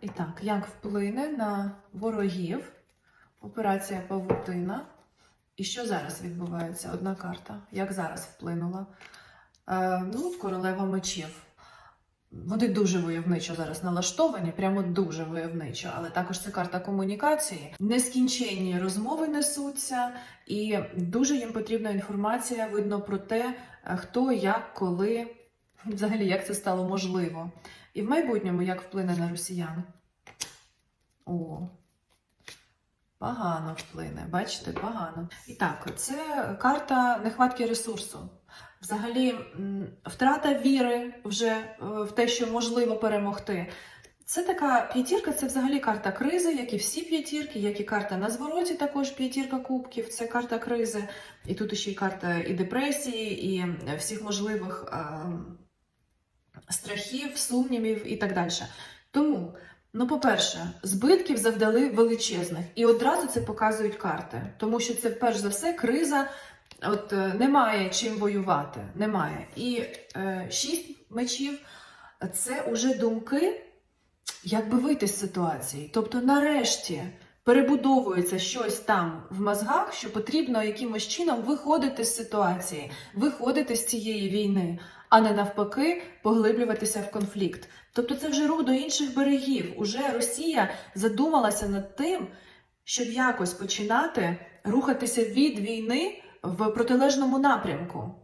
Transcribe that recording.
І так, як вплине на ворогів операція Павутина? І що зараз відбувається? Одна карта. Як зараз вплинула? Е, ну, королева мечів. Вони дуже войовничо зараз налаштовані, прямо дуже войовничо, але також це карта комунікації. Нескінченні розмови несуться, і дуже їм потрібна інформація, видно про те, е, хто, як, коли, взагалі, як це стало можливо. І в майбутньому як вплине на росіян? О, погано вплине, бачите, погано. І так, це карта нехватки ресурсу. Взагалі, втрата віри вже е, в те, що можливо перемогти. Це така п'ятірка, це взагалі карта кризи, як і всі п'ятірки, як і карта на звороті, також п'ятірка кубків, це карта кризи. І тут ще й карта і депресії, і всіх можливих е, страхів, сумнівів і так далі. Тому, ну, по-перше, збитків завдали величезних, і одразу це показують карти, тому що це перш за все криза. От е, немає чим воювати, немає. І е, шість мечів це уже думки, як би вийти з ситуації. Тобто, нарешті перебудовується щось там в мозгах, що потрібно якимось чином виходити з ситуації, виходити з цієї війни, а не навпаки поглиблюватися в конфлікт. Тобто, це вже рух до інших берегів. Уже Росія задумалася над тим, щоб якось починати рухатися від війни в протилежному напрямку.